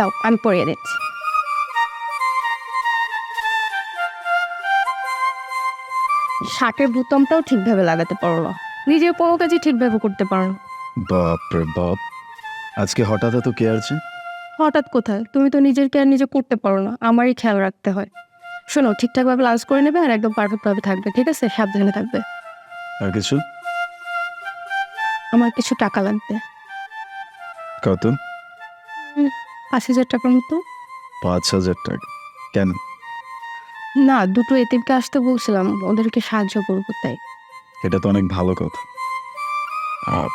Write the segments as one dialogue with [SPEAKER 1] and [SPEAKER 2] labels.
[SPEAKER 1] দাও আমি পরিয়ে দিচ্ছি। শার্টের বোতামটাও ঠিকভাবে লাগাতে পারো না নিজের কোনো কাজই ঠিকভাবে করতে পারো না
[SPEAKER 2] বাপ। রে বাপ আজকে হঠাৎ এত কে আছে
[SPEAKER 1] হঠাৎ কোথায়? তুমি তো নিজের কেয়ার নিজে করতে পারো না আমারই খেয়াল রাখতে হয়। শোনো ঠিকঠাকভাবে লাঞ্চ করে নেবে আর একদম পারফেক্টভাবে থাকবে ঠিক আছে? সাবধানে থাকবে।
[SPEAKER 2] আর কিছু?
[SPEAKER 1] আমার কিছু টাকা লাগবে।
[SPEAKER 2] কত?
[SPEAKER 1] পাঁচ হাজার টাকার মতো?
[SPEAKER 2] পাঁচ হাজার টাকা। কেন?
[SPEAKER 1] না দুটো এতিমকে আসতে বলছিলাম ওদেরকে সাহায্য করব তাই।
[SPEAKER 2] এটা তো অনেক ভালো কথা। আহ,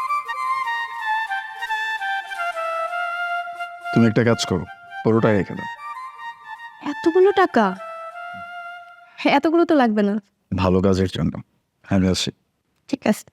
[SPEAKER 2] তুমি একটা কাজ করো পুরোটাই রেখে দাও।
[SPEAKER 1] এতগুলো টাকা? হ্যাঁ এতগুলো তো লাগবে না।
[SPEAKER 2] ভালো কাজের জন্য। আমি আসি।
[SPEAKER 1] ঠিক আছে।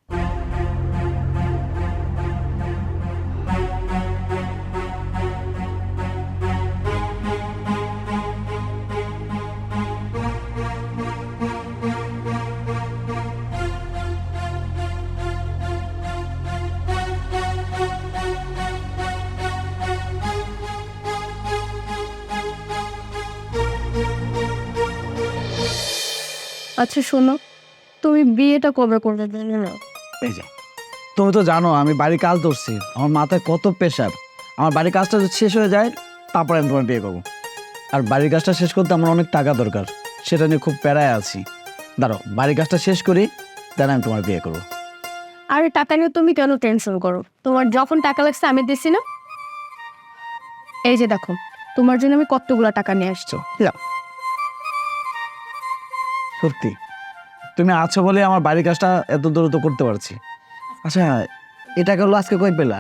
[SPEAKER 1] আচ্ছা শোনো। তুমি বিয়েটা কবে করবে জানো? না
[SPEAKER 3] এই যে তুমি তো জানো আমি বাড়ির কাজ ধরছি। আমার মাথায় কত প্রেশার আমার বাড়ির কাজটা যদি শেষ হয়ে যায় তারপরে আমি তোমার বিয়ে করব। আর বাড়ির কাজটা শেষ করতে আমার অনেক টাকা দরকার। সেটা নিয়ে খুব প্যারায় আছি। দাঁড়াও বাড়ির কাজটা শেষ করি দেন আমি তোমার বিয়ে করব।
[SPEAKER 1] আর টাকা নিয়ে তুমি কেন টেনশন করো? তোমার যখন টাকা লাগছে আমি দিছি না। এই যে দেখো তোমার জন্য আমি কতগুলো টাকা নিয়ে আসছো। লাও।
[SPEAKER 3] সত্যি। তুমি আছো বলে আমার বাড়ির কাজটা এত দ্রুত করতে পারছি। আচ্ছা এটা গেলো আজকে কই পেলা?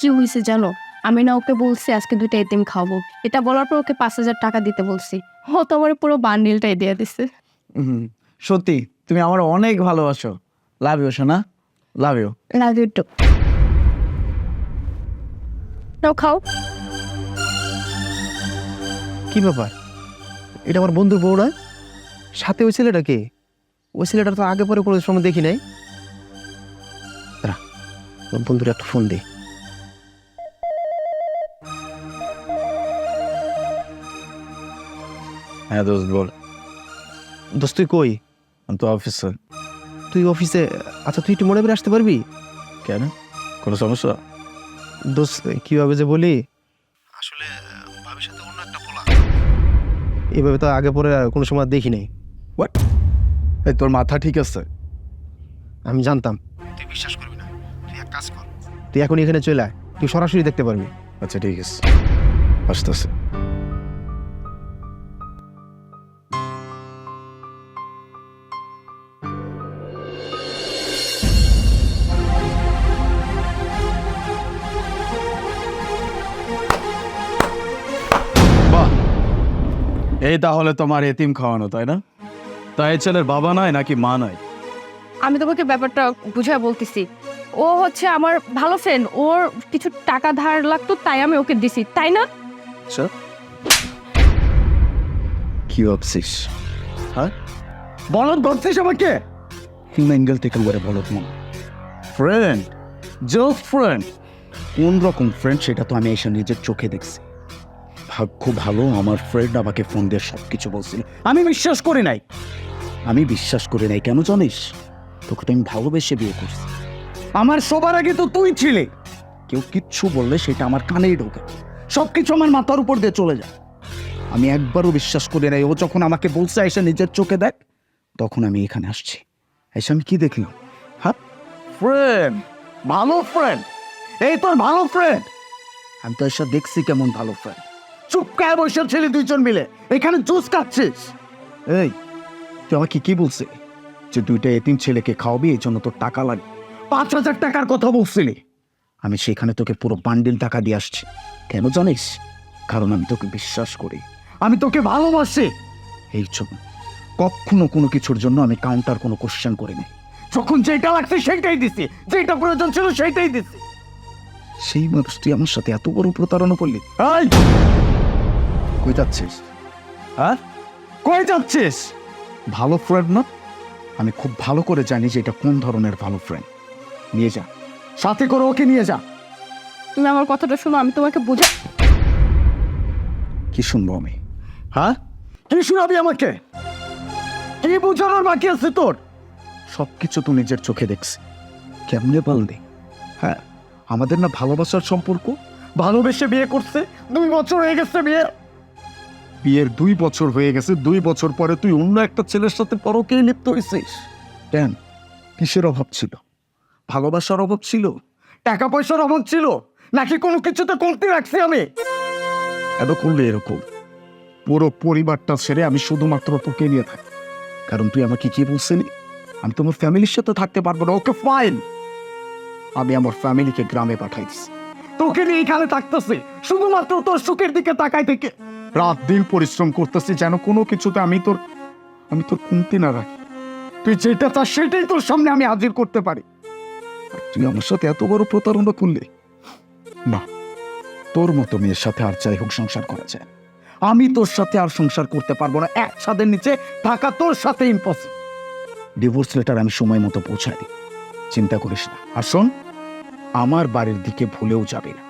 [SPEAKER 1] কি হয়েছে জানো? আমি না ওকে বলছি আজকে দুইটা এতিম খাব এটা বলার পর ওকে পাঁচ হাজার টাকা দিতে বলছি। ও তো আমার পুরো বান্ডিলটাই দিয়ে দিছে।
[SPEAKER 3] হুম, সত্যি তুমি আমার অনেক ভালোবাসো। লাভ ইউ সোনা। Love you
[SPEAKER 1] love you too now খাও।
[SPEAKER 4] কি ব্যাপার? এটা আমার বন্ধু বউ সাথে ওই ছেলেটা কে? ওই ছেলেটা তো আগে পরে কোনো সময় দেখি নাই। বন্ধুর একটা ফোন দে।
[SPEAKER 2] হ্যাঁ দোস্ত বল।
[SPEAKER 4] দোস্ত তুই কই?
[SPEAKER 2] আমি তো অফিসে
[SPEAKER 4] তুই অফিসে আচ্ছা তুই একটু মনে করে আসতে পারবি?
[SPEAKER 2] কেন? কোনো সমস্যা?
[SPEAKER 4] দোস্ত কীভাবে যে বলি? আসলে ভাবির সাথে অন্য একটা পোলা। এভাবে তো আগে পরে কোনো সময় দেখি নাই।
[SPEAKER 2] এই তোর মাথা ঠিক আছে?
[SPEAKER 4] আমি জানতাম। তুই বিশ্বাস করবি না। তুই এক কাজ কর। তুই এখন এখানে চলে আয়। তুই সরাসরি দেখতে পারবি।
[SPEAKER 2] আচ্ছা ঠিক আছে। আসতেছে। বাহ। এই তাহলে তোমার এতিম খাওয়ানো তাই না? তাই ছেলের বাবা নয় নাকি মা নয়
[SPEAKER 1] আমি তোমাকে ব্যাপারটা বুঝায় বলতেছি। ও হচ্ছে আমার ভালো ফ্রেন্ড ওর কিছু টাকা ধার লাগতো তাই আমি ওকে দিছি তাই না?
[SPEAKER 2] আচ্ছা। কি ভাবছিস? হ্যাঁ?
[SPEAKER 3] বলদ ধরছিস আমাকে?
[SPEAKER 2] অ্যাঙ্গেল থেকে বলে বলো তোমার ফ্রেন্ড জাস্ট ফ্রেন্ড কোন রকম ফ্রেন্ড সেটা তো আমি এসে নিজের চোখে দেখছি। ভাগ্য ভালো আমার ফ্রেন্ড আমাকে ফোন দিয়ে সব কিছু বলছিল আমি বিশ্বাস করি নাই। আমি বিশ্বাস করি নাই কেন জানিস? তোকে তো আমি ভালোবেসে বিয়ে করছি।
[SPEAKER 3] আমার সবার আগে তো তুই ছিলি।
[SPEAKER 2] কেউ কিচ্ছু বললে সেটা আমার কানেই ঢোকে। সব কিছু আমার মাথার উপর দিয়ে চলে যায়। আমি একবারও বিশ্বাস করি নাই ও যখন আমাকে বলছে এসে নিজের চোখে দেখ। তখন আমি এখানে আসছি। এসে আমি কি দেখলাম? হ্যাঁ
[SPEAKER 3] ফ্রেন্ড ভালো ফ্রেন্ড এই তোর ভালো ফ্রেন্ড
[SPEAKER 2] আমি তো এসে দেখছি কেমন ভালো ফ্রেন্ড
[SPEAKER 3] চুপ কায় বসে ছেলে দুইজন মিলে। এখানে জুস খাচ্ছিস?
[SPEAKER 2] এই তুই কি বলছে যে দুইটা এতিম ছেলেকে খাওয়াবি, এই জন্য তোর টাকা লাগে
[SPEAKER 3] পাঁচ হাজার টাকার কথা বলছিলি।
[SPEAKER 2] আমি সেখানে তোকে পুরো বান্ডিল টাকা দিয়ে আসছি। কেন জানিস? কারণ আমি তোকে বিশ্বাস করি।
[SPEAKER 3] আমি তোকে ভালোবাসি।
[SPEAKER 2] এই জন্য কখনো কোনো কিছুর জন্য আমি কাউন্টার কোনো কোশ্চেন করিনি।
[SPEAKER 3] যখন যেটা লাগছে সেটাই দিছি। যেটা প্রয়োজন ছিল সেটাই দিছি।
[SPEAKER 2] সেই মানুষ তুই আমার সাথে এত বড় প্রতারণা করলি। কই যাচ্ছিস?
[SPEAKER 3] হ্যাঁ? কই যাচ্ছিস?
[SPEAKER 2] ভালো ফ্রেন্ড না? আমি খুব ভালো করে জানি যে এটা কোন ধরনের ভালো ফ্রেন্ড নিয়ে যা।
[SPEAKER 3] সাথে করে ওকে নিয়ে যা।
[SPEAKER 1] তুমি আমার কথাটা শোনো আমি তোমাকে বুঝা
[SPEAKER 2] কি শুনব আমি? হ্যাঁ? কি শোনাবি আমাকে? কি বোঝানোর বাকি আছে তোর? সব কিছু তো নিজের চোখে দেখছি। কেমনে পাললি হ্যাঁ আমাদের না ভালোবাসার সম্পর্ক। ভালোবেসে বিয়ে করছে দুই বছর হয়ে গেছে বিয়ে বিয়ের দুই বছর হয়ে গেছে, দুই বছর পরে তুই অন্য একটা ছেলের সাথে পরকেই লিপ্ত হয়েছিস। কেন? কিসের অভাব ছিল? ভালোবাসার অভাব ছিল? টাকা পয়সার অভাব ছিল? নাকি কোনো কিছুতে কমতি রাখছি আমি? এত করলে এরকম? পুরো পরিবারটা ছেড়ে আমি শুধুমাত্র তোকে নিয়ে থাকি। কারণ তুই আমাকে কি বলছিলি? আমি তোমার ফ্যামিলির সাথে থাকতে পারব না, ওকে ফাইন আমি আমার ফ্যামিলিকে গ্রামে পাঠাইছি। তোকে নিয়ে এখানে থাকতেছি, শুধুমাত্র তোর সুখের দিকে তাকাই থেকে। রাত দিন পরিশ্রম করতেছি যেন কোনো কিছুতে আমি তোর আমি তোর কমতি না রাখি। তুই যেটা চাস সেটাই তোর সামনে আমি হাজির করতে পারি। তুই আমার সাথে এত বড় প্রতারণা করলি? না, তোর মতো মেয়ের সাথে আর যাই হোক সংসার করা যায়। আমি তোর সাথে আর সংসার করতে পারব না। এক ছাদের নিচে থাকা তোর সাথে ইম্পসিবল ডিভোর্স লেটার আমি সময় মতো পৌঁছাই চিন্তা করিস না। আর শোন, আমার বাড়ির দিকে ভুলেও যাবে না।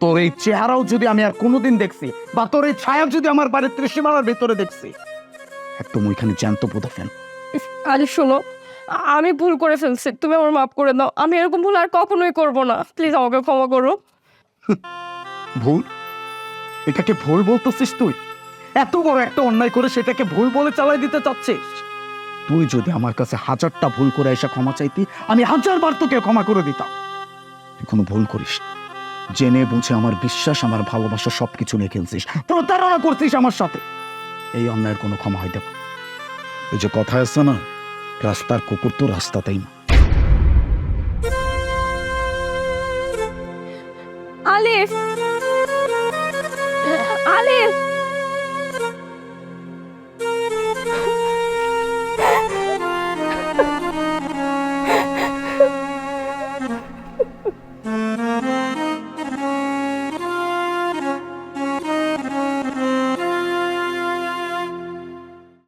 [SPEAKER 2] তোর এই চেহারাও যদি আমি আর কোনোদিন দেখছি বা তোর এই ছায়া যদি আমার বাড়ির ত্রিসীমানার ভেতরে দেখছি। একদম ওইখানে জ্যান্ত পোতা ফেল
[SPEAKER 1] আরে শোনো আমি ভুল করে ফেলছি তুমি আমার মাফ করে দাও। আমি এরকম ভুল আর কখনোই করব না। প্লিজ আমাকে ক্ষমা করো।
[SPEAKER 2] ভুল? এটাকে ভুল বলতেছিস তুই? এত বড় একটা অন্যায় করে সেটাকে ভুল বলে চালাই দিতে চাচ্ছিস? তুই যদি আমার কাছে হাজারটা ভুল করে এসে ক্ষমা চাইতি আমি হাজার বার তোকে ক্ষমা করে দিতাম। তুই কোনো ভুল করিস না। জেনে বুঝে আমার বিশ্বাস, আমার ভালোবাসা সবকিছু নিয়ে খেলছিস। প্রতারণা করছিস আমার সাথে। এই অন্যায়ের কোনো ক্ষমা হইতে পারে। ওই যে কথা আছে না, রাস্তার কুকুর তো রাস্তাতেই না।
[SPEAKER 1] আলিফ! আলিফ!